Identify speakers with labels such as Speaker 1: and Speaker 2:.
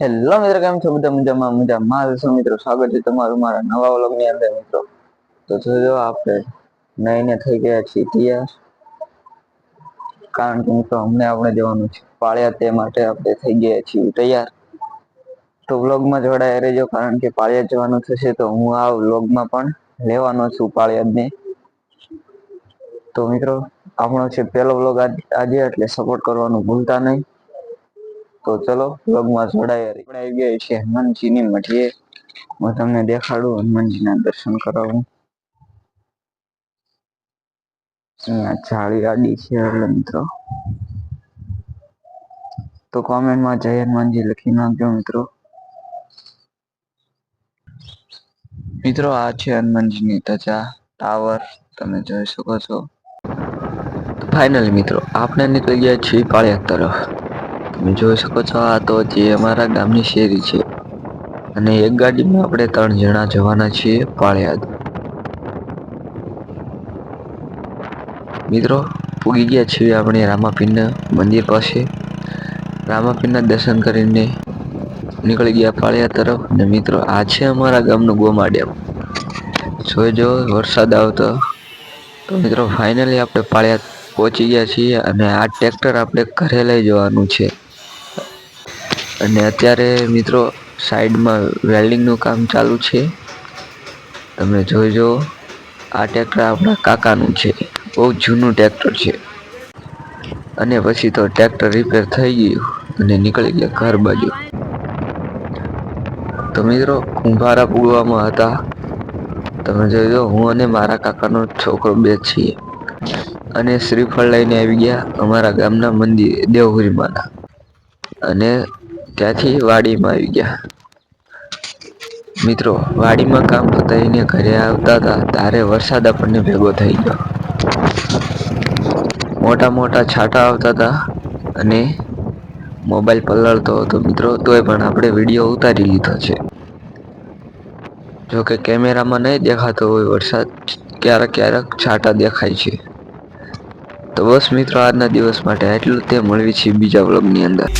Speaker 1: Hello મિત્રો, કેમ છો? બધા મજામાં મજામાં. છો મિત્રો, સ્વાગત છે તમારું મારા નવા વ્લોગની અંદર મિત્રો. તો જોજો આપણે નઈને થઈ ગયા છીએ તૈયાર. કારણ કે મિત્રો અમને આપણે જવાનું છે. પાળિયા તે માટે આપણે થઈ ગયા છીએ તૈયાર. તો વ્લોગમાં જોડાયા રહેજો, કારણ કે પાળિયા જવાનું થશે તો હું આ વ્લોગમાં પણ લેવાનો છું પાળિયાદને તો મિત્રો, આપણો છે પહેલો વ્લોગ આજે એટલે સપોર્ટ કરવાનું ભૂલતા નહીં. તો ચલો વ્લોગમાં જોડાયા રહી આવી ગયા છે હનુમાનજીની મઠીએ હું તમને દેખાડું, હનુમાનજીના દર્શન કરાવું. જાળી તો કોમેન્ટમાં જય હનુમાનજી લખી નાખજો મિત્રો. મિત્રો, આ છે હનુમાનજીની ધજા, ટાવર. તમે જોઈ શકો છો. ફાઇનલી મિત્રો, આપણે નીકળી ગયા છીએ પાળિયા તરફ. તમે જોઈ શકો છો, આ તો જે અમારા ગામની શેરી છે. અને એક ગાડીમાં આપણે ત્રણ જણા જવાના છીએ પાળિયાદ. મિત્રો, પૂગી ગયા છીએ આપણે રામાપીરના મંદિર પાસે. રામાપીરના દર્શન કરીને નીકળી ગયા પાળિયા તરફ. ને મિત્રો, આ છે અમારા ગામનું ગોમા ડેમ જોઈજો વરસાદ આવતો. તો મિત્રો ફાઇનલી આપણે પાળિયા પહોંચી ગયા છીએ અને આ ટ્રેક્ટર આપણે ઘરે લઈ જવાનું છે. અને અત્યારે મિત્રો સાઈડમાં વેલ્ડિંગનું કામ ચાલુ છે. તમે જોઈજો આ ટ્રેક્ટર આપણા કાકાનું છે. બહુ જૂનું ટ્રેક્ટર છે. અને પછી તો ટ્રેક્ટર રિપેર થઈ ગયું અને નીકળી ગયા ઘર બાજુ. તો મિત્રો, કુંભારા પૂગવામાં હતા. તમે જોઈજો હું અને મારા કાકાનો છોકરો બે છીએ. અને શ્રીફળ લઈને આવી ગયા અમારા ગામના મંદિર દેવહુરીમાના અને ત્યાંથી વાડીમાં આવી ગયા. મિત્રો, વાડીમાં કામ પતાવીને ઘરે આવતા હતા, ત્યારે વરસાદ આપણને ભેગો થઈ ગયો. મોટા મોટા છાંટા આવતા હતા અને મોબાઈલ પલળતો હતો. મિત્રો, તોય પણ આપણે વીડિયો ઉતારી લીધો છે. જો કે કેમેરામાં નહીં દેખાતો હોય વરસાદ, ક્યારેક ક્યારેક છાંટા દેખાય છે. તો બસ મિત્રો, આજના દિવસ માટે આટલું તે મળવી છે બીજા વ્લોગની અંદર.